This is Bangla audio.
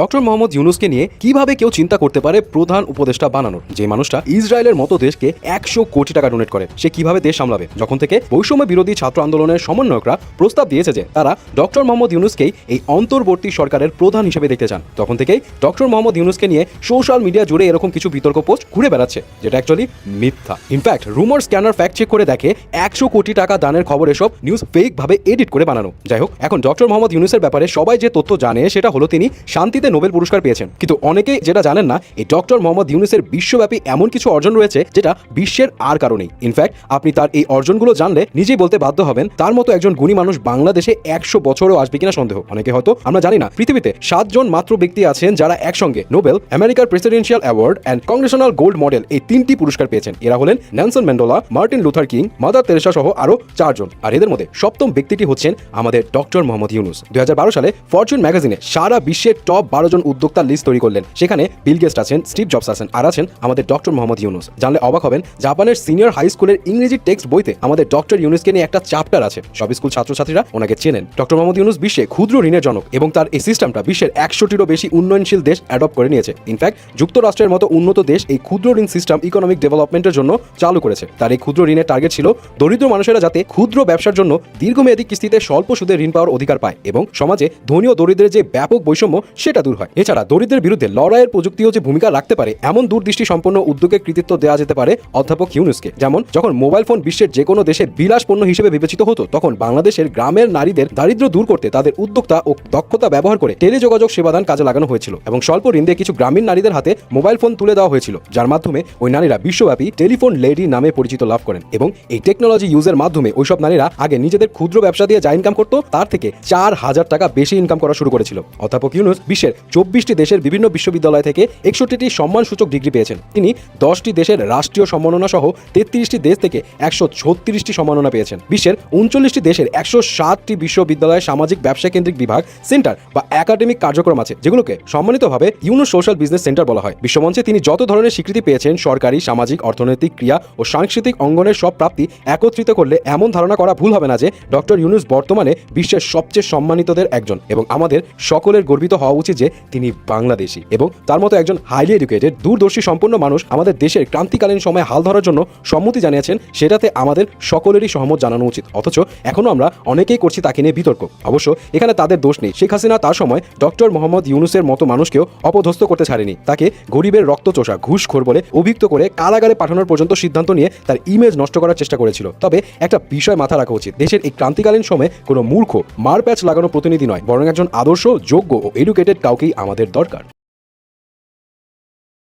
ডক্টর মোহাম্মদ ইউনুসকে নিয়ে কীভাবে কেউ চিন্তা করতে পারে প্রধান উপদেষ্টা বানানোর? যে মানুষটা ইসরায়েলের মতো দেশকে একশো কোটি টাকা ডোনেট করে, সে কীভাবে দেশ সামলাবে? যখন থেকে বৈষম্য বিরোধী ছাত্র আন্দোলনের সমন্বয়করা প্রস্তাব দিয়েছে যে তারা ডক্টর মোহাম্মদ ইউনুসকেই এই অন্তর্বর্তী সরকারের প্রধান হিসেবে দেখতে চান। তখন থেকেই ডক্টর মোহাম্মদ ইউনুসকে নিয়ে সোশ্যাল মিডিয়া জুড়ে এরকম কিছু বিতর্ক পোস্ট ঘুরে বেড়াচ্ছে, যেটা অ্যাকচুয়ালি মিথ্যা। ইনফ্যাক্ট রুমার স্ক্যানার ফ্যাক্ট চেক করে দেখে একশো কোটি টাকা দানের খবর এসব নিউজ ফেক ভাবে এডিট করে বানানো। যাই হোক, এখন ডক্টর মোহাম্মদ ইউনুসের ব্যাপারে সবাই যে তথ্য জানে সেটা হলো তিনি শান্তিতে নোবেল পুরস্কার পেয়েছেন। কিন্তু অনেকেই যেটা জানেন না, এই ডক্টর মোহাম্মদ ইউনুসের বিশ্বব্যাপী এমন কিছু অর্জন রয়েছে, যেটা বিশ্বের আর কারণেই। ইনফ্যাক্ট আপনি তার এই অর্জনগুলো জানলে নিজেই বলতে বাধ্য হবেন, তার মতো একজন গুণী মানুষ বাংলাদেশে একশো বছরও আসবে কিনা সন্দেহ। অনেকে হয়তো আমরা জানি না, পৃথিবীতে সাতজন মাত্র ব্যক্তি আছেন যারা একসঙ্গে নোবেল, আমেরিকার presidential award and congressional gold medal এই তিনটি পুরস্কার পেয়েছেন। এরা হলেন Nelson Mandela, Martin Luther King, Mother Teresa সহ আরও চারজন। আর এদের মধ্যে সপ্তম ব্যক্তিটি হচ্ছেন আমাদের ডক্টর মোহাম্মদ ইউনুস। দুই হাজার বারো সালে ফরচুন ম্যাগাজিনে সারা বিশ্বের টপ বারো জন উদ্যোক্তার লিস্ট তৈরি করলেন। সেখানে বিল গেস্ট আছেন স্টিভ জবস আছেন, আর আছেন আমাদের ডক্টর মোহাম্মদ ইউনুস জানলে অবাক হবেন, জাপানের সিনিয়র হাই স্কুলের ইংরেজি টেক্সট বইতে আমাদের ডক্টর ইউনুসকে নিয়ে একটা চ্যাপ্টার আছে। সব স্কুল ছাত্রছাত্রীরা ওনাকে চেনেন। ডক্টর মোহাম্মদ ইউনুস বিশ্বে ক্ষুদ্র ঋণের জনক এবং তার এই সিস্টেমটা বিশ্বের একশোটিরও বেশি উন্নয়নশীল দেশ অ্যাডপ্ট করে নিয়েছে। ইনফ্যাক্ট যুক্তরাষ্ট্রের মতো উন্নত দেশ এই ক্ষুদ্র ঋণ সিস্টেম ইকোনমিক ডেভেলপমেন্টের জন্য চালু করেছে। তার এই ক্ষুদ্র ঋণের টার্গেট ছিল দরিদ্র মানুষেরা যাতে ক্ষুদ্র ব্যবসার জন্য দীর্ঘমেয়াদী কিস্তিতে স্বল্প সুদে ঋণ পাওয়ার অধিকার পায় এবং সমাজে ধনী ও দরিদ্রের যে ব্যাপক বৈষম্য, সেটা দূর হয়। এছাড়া দরিদ্রের বিরুদ্ধে লড়াইয়ের প্রযুক্তিও যে ভূমিকা রাখতে পারে, এমন দূরদৃষ্টি সম্পন্ন উদ্যোগের কৃতিত্ব দেওয়া যেতে পারে অধ্যাপক ইউনুসকে। যেমন, যখন মোবাইল ফোন বিশ্বের যে কোনো দেশে বিলাস পণ্য হিসেবে বিবেচিত হতো, তখন বাংলাদেশের গ্রামের নারীদের দারিদ্র্য দূর করতে তাদের উদ্যোক্তা ও দক্ষতা ব্যবহার করে টেলিযোগাযোগ সেবাদান কাজে লাগানো হয়েছিল এবং স্বল্প ঋণ দিয়ে কিছু গ্রামীণ নারীদের হাতে মোবাইল ফোন তুলে দেওয়া হয়েছিল, যার মাধ্যমে ওই নারীরা বিশ্বব্যাপী টেলিফোন লেডি নামে পরিচিত লাভ করেন এবং এই টেকনোলজি ইউজের মাধ্যমে ওইসব নারীরা আগে নিজেদের ক্ষুদ্র ব্যবসা দিয়ে যা ইনকাম করতো, তার থেকে চার হাজার টাকা বেশি ইনকাম করা শুরু করেছিল। অধ্যাপক ইউনুস বিশ্বের চব্বিশটি দেশের বিভিন্ন বিশ্ববিদ্যালয় থেকে একষট্টিটি সম্মানসূচক ডিগ্রি পেয়েছেন। তিনি দশটি দেশের রাষ্ট্রীয় সম্মাননা সহ তেত্রিশটি দেশ থেকে একশো ছত্রিশটি সম্মাননা পেয়েছেন। বিশ্বের উনচল্লিশটি দেশের একশো সাতটি বিশ্ববিদ্যালয়ে সামাজিক ব্যবসা কেন্দ্রিক বিভাগ, সেন্টার বা একাডেমিক কার্যক্রম আছে, যেগুলোকে সম্মানিতভাবে ইউনো সোশ্যাল বিজনেস সেন্টার বলা হয়। বিশ্বমঞ্চে তিনি যত ধরনের স্বীকৃতি পেয়েছেন, সরকারি, সামাজিক, অর্থনৈতিক, ক্রিয়া ও সাংস্কৃতিক অঙ্গনের সব প্রাপ্তি একত্রিত করলে এমন ধারণা করা ভুল হবে না যে ডক্টর ইউনুস বর্তমানে বিশ্বের সবচেয়ে সম্মানিতদের একজন এবং আমাদের সকলের গর্বিত হওয়া উচিত যে তিনি বাংলাদেশি এবং তার মতো একজন হাইলি এডুকেটেড দূরদর্শী সম্পন্ন মানুষ আমাদের দেশের ক্রান্তিকালীন সময়ে হাল ধরার জন্য সম্মতি জানিয়েছেন, সেটাতে আমাদের সকলেরই সহমত জানানো উচিত। অথচ এখনও আমরা অনেকেই করছি তাকে নিয়ে বিতর্ক। অবশ্য এখানে তাদের দোষ নেই। শেখ হাসিনা তার সময় ডক্টর মোহাম্মদ ইউনুসের মতো মানুষকেও অপদস্থ করতে ছাড়েনি। তাকে গরিবের রক্তচোষা, ঘুষখোর বলে অভিযুক্ত করে কারাগারে পাঠানোর পর্যন্ত সিদ্ধান্ত নিয়ে তার ইমেজ নষ্ট করার চেষ্টা করেছিল। তবে একটা বিষয় মাথা রাখা উচিত। দেশের এই ক্রান্তিকালীন সময়ে কোনো মূর্খ মার প্যাচ লাগানো প্রতিনিধি নয়। বরং একজন আদর্শ, যোগ্য ও এডুকেটেড কাউকেই আমাদের দরকার।